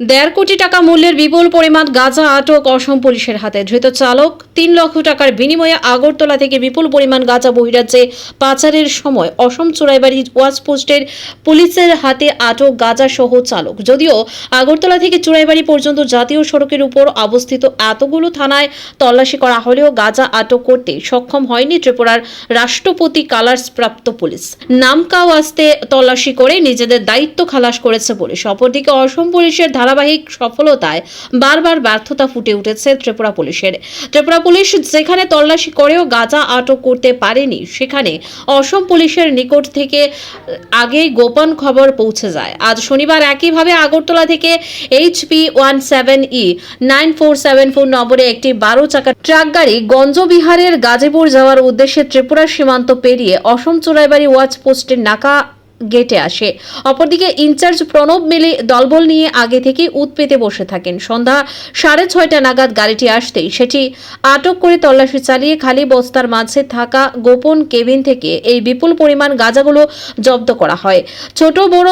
দেড় কোটি টাকা মূল্যের বিপুল পরিমাণ গাঁজা, আটক অসম পুলিশের হাতে। ধৃত চালক তিন লক্ষ টাকার বিনিময়ে আগরতলা থেকে বিপুল পরিমাণ গাঁজা বহিরাজ্যে পাচারের সময় অসম চুরাইবাড়ি ওয়াচ পোস্টের পুলিশের হাতে আটক গাঁজা সহ চালক। যদিও আগরতলা থেকে চুরাইবাড়ি পর্যন্ত জাতীয় সড়কের উপর অবস্থিত এতগুলো থানায় তল্লাশি করা হলেও গাঁজা আটক করতে সক্ষম হয়নি ত্রিপুরার রাষ্ট্রপতি কালার্স প্রাপ্ত পুলিশ। নামকাও আসতে তল্লাশি করে নিজেদের দায়িত্ব খালাস করেছে পুলিশ। অপরদিকে অসম পুলিশের ধারাবাহিক সফলতায় বারবার ব্যর্থতা ফুটে উঠেছে ত্রিপুরা পুলিশের। ত্রিপুরা পুলিশ যেখানে তল্লাশি করেও গাঁজা আটক করতে পারেনি, সেখানে অসম পুলিশের নিকট থেকে আগেই গোপন খবর পৌঁছে যায়। আজ শনিবার একইভাবে আগরতলা থেকে HP one seven E nine four seven four নম্বরে একটি বারো চাকা ট্রাক গাড়ি গঞ্জবিহারের গাজীপুর যাওয়ার উদ্দেশ্যে ত্রিপুরা সীমান্ত পেরিয়ে অসম চোরাইবাড়ি ওয়াচ পোস্টের নাকা গেটে আসে। অপরদিকে ইনচার্জ প্রণব মেলে দলবল নিয়ে আগে থেকেই উত পেতে বসে থাকেন। সন্ধ্যা সাড়ে ছয়টা নাগাদ গাড়িটি আসতেই সেটি আটক করে তল্লাশি চালিয়ে খালি বস্তার মাঝে থাকা গোপন কেবিন থেকে এই বিপুল পরিমাণ গাঁজাগুলো জব্দ করা হয়। ছোট, বড়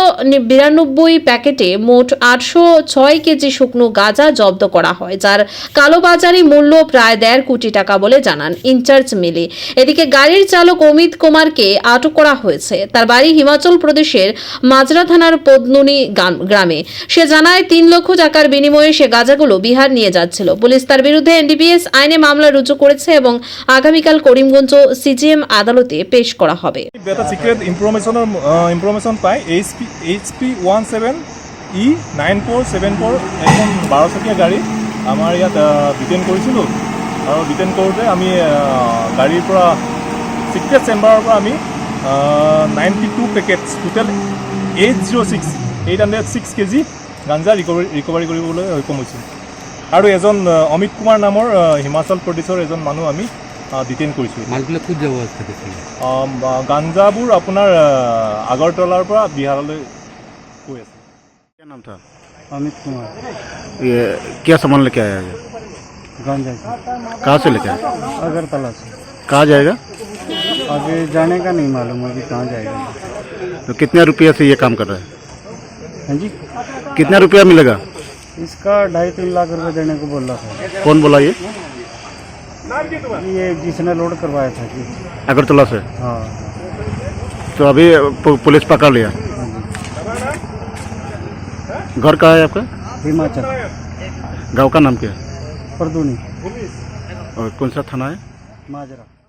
বিরানব্বই প্যাকেটে মোট আটশো ছয় কেজি শুকনো গাঁজা জব্দ করা হয়, যার কালোবাজারি মূল্য প্রায় দেড় কোটি টাকা বলে জানান ইনচার্জ মিলি। এদিকে গাড়ির চালক অমিত কুমারকে আটক করা হয়েছে। তার বাড়ি হিমাচল প্রদেশের মাজরা থানার পদ্মনি গ্রামে। সে জানায়, তিন লক্ষ টাকার বিনিময়ে সে গাঁজাগুলো বিহার নিয়ে যাচ্ছিল। পুলিশ তার বিরুদ্ধে এনডিপিএস আইনে মামলা রুজু করেছে এবং আগামীকাল করিমগঞ্জ সিজিএম আদালতে পেশ করা হবে। E nine four seven four এখন বাৰচকীয়া গাড়ী। আমাৰ ইয়াত ডিটেইন কৰিছিলোঁ। আৰু ডিটেইন কৰোঁতে আমি গাড়ীৰ পৰা চিক্ৰেট চেম্বাৰৰ পৰা আমি ninety two packets total eight zero' six eight hundred six kg গাঞ্জা ৰিকভাৰী ৰিকভাৰী কৰিবলৈ সক্ষম হৈছোঁ আৰু এজন আহ, অমিত কুমাৰ নামৰ আহ, হিমাচল প্ৰদেশৰ এজন মানুহ আমি ডিটেইন কৰিছোঁ মালগুলো খুব যাবো আজকে দেখি আম, আ, গাঞ্জাবোৰ আপোনাৰ আ, আগৰতলাৰ পৰা বিহাৰলৈ গৈ আছে क्या नाम था अमित कुमार ये क्या सामान लेके आया है गांजा की कहाँ से लेके आया अगरतला से कहाँ जाएगा आगे जाने का नहीं मालूम अभी कहाँ जाएगा। तो कितने रुपया से ये काम कर रहा है? हाँ जी। कितना रुपया मिलेगा? इसका ढाई तीन लाख रुपए देने को बोल रहा था। कौन बोला ये? ये जिसने लोड करवाया था कि अगरतला से? हाँ। तो अभी पुलिस पकड़ लिया। हाँ घर कहाँ है आपका? हिमाचल। गाँव का नाम क्या है? परदूनी। और कौन सा थाना है? माजरा।